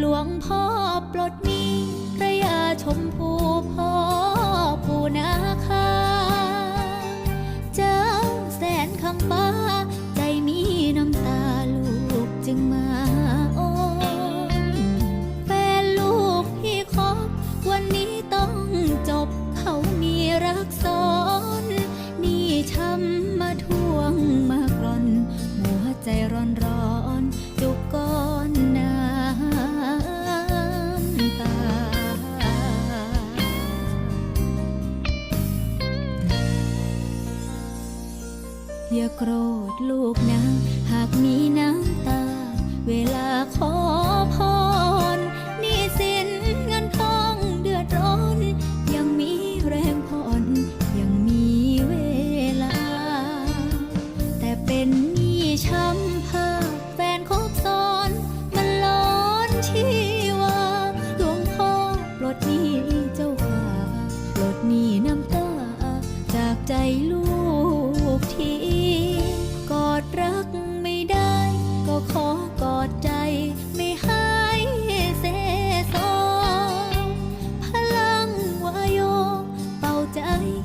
หลวงพ่อปลดหนี้พระยาชมพูพ่อปูนาคา เจ้าแสนคำฟ้า ใจมีน้ำตาลูกจึงมาโอนแฟนลูกที่คบวันนี้ต้องจบเขามีรักซ้อนนี่ช้ำมาทวงมากรอน หัวใจร้อนร้อน อย่าโกรธลูกนะ หากมีน้ำตา เวลาขอพรนี่สินเงินทองเดือดร้อน ยังมีแรงผ่อนยังมีเวลา แต่เป็นหนี้ช้ำเพิ่แฟนคบซ้อน มันลอนชีวาหลวงพ่อปลดหนี้เจ้าขาปลดหนีน้ำตา จากใจลูก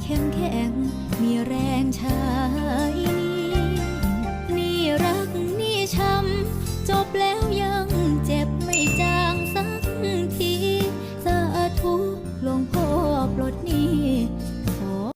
เข้มแข็งมีแรงใช้